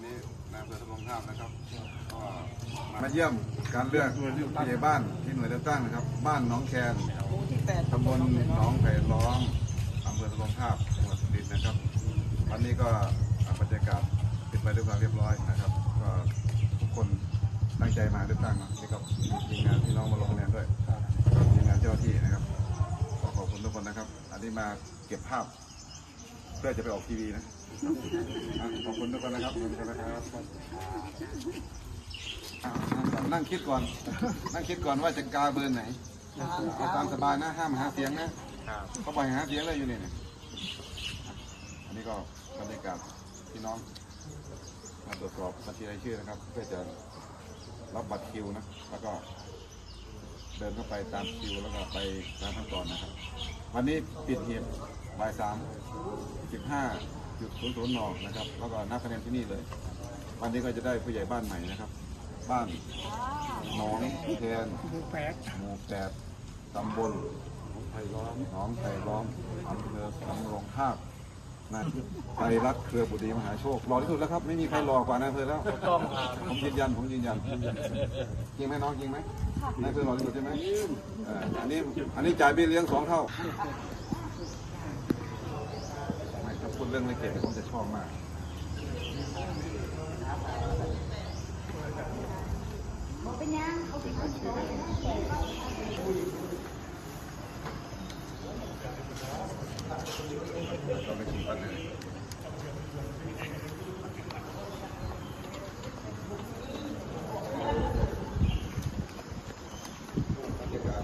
วันนี้นายอำเภอตะบงข้ามนะครับก็มาเยี่ยมการเลือกผู้ใหญ่บ้านที่หน่วยเลือกตั้งนะครับ บ้านหน้องแคนหมู่ที่แปดตำบลหนองไผ่ล้อมอำเภอตะบงข้ามจังหวัดสุรินทร์นะครับ วันนี้ก็บรรยากาศเป็นไปด้วยความเรียบร้อยนะครับก็ทุกคนตั้งใจมาเลือกตั้งเนอะนี่ก็มีงานพี่น้องมาลงคะแนนด้วยมีงานเจ้าหน้าที่นะครับขอขอบคุณทุกคนนะครับ อันนี้มาเก็บภาพ เพื่อจะไปออกทีวีนะขอบคุณทุกคนนะครับขอบคุณนะครับอะนั่งคิดก่อน นั่งคิดก่อนว่าจะกาเบอร์ไหนเอาตามสบายนะ ห้ามหาเสียงนะเขาปล่อยหาเสียงเลยอยู่นี่เนี่ยอันนี้ก็บรรยากาศพี่น้องมาตรวจสอบบัญชีรายชื่อนะครับ เพื่อจะรับบัตรคิวนะ แล้วก็ เดินเข้าไปตามคิวแล้วก็ไปตามขั้นตอนนะครับ วันนี้ปิดหีบบ่ายสามสิบห้าจุดศูนย์ศูนย์นอกนะครับ แล้วก็นับคะแนนที่นี่เลย วันนี้ก็จะได้ผู้ใหญ่บ้านใหม่นะครับ บ้านหนองแคนหมู่แปดหมู่แปดตำบลหนองไผ่ล้อมหนองไผ่ล้อมอำเภอสำโรงทาบ นะไทยรัฐเครือบุตรีมหาโชครอที่สุดแล้วครับ ไม่มีใครรอกว่านายอำเภอแล้วต้องผมยืนยันผมยืนยันจริงไหมน้องจริงไหมนายอำเภอรอที่สุดใช่ไหมเอ่ออันนี้อันนี้จ่ายเบี้ยเลี้ยงสองเท่าไม่ถ้าพูดเรื่องไม่เก่งผมจะชอบมากเป็นยังเขาเป็นคนสวย เราไม่ถึงปันเลยบรรยากาศ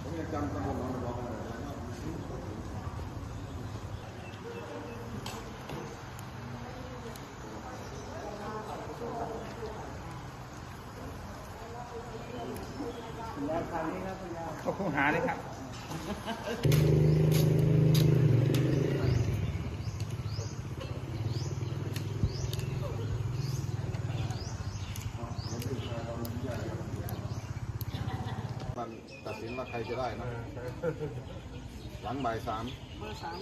ผมยังจำตำบลหนองบัวได้เลย เขาคงหาเลยครับมันตัดสินว่าใครจะได้นะ หลังบ่ายสามเบอร์สาม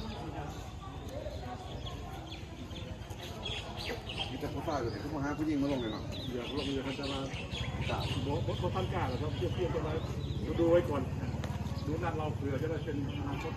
มีแต่ผู้ชายอยู่เนี่ยเขามาหาผู้หญิงมาลงเลยเนาะเดี๋ยาลงอยากจะมาจับโบโบทันกล้าหรอครับเทียบเทียบกันไว้ดูไว้ก่อนดูนั่นเราเผื่อจะได้เป็นอนาคต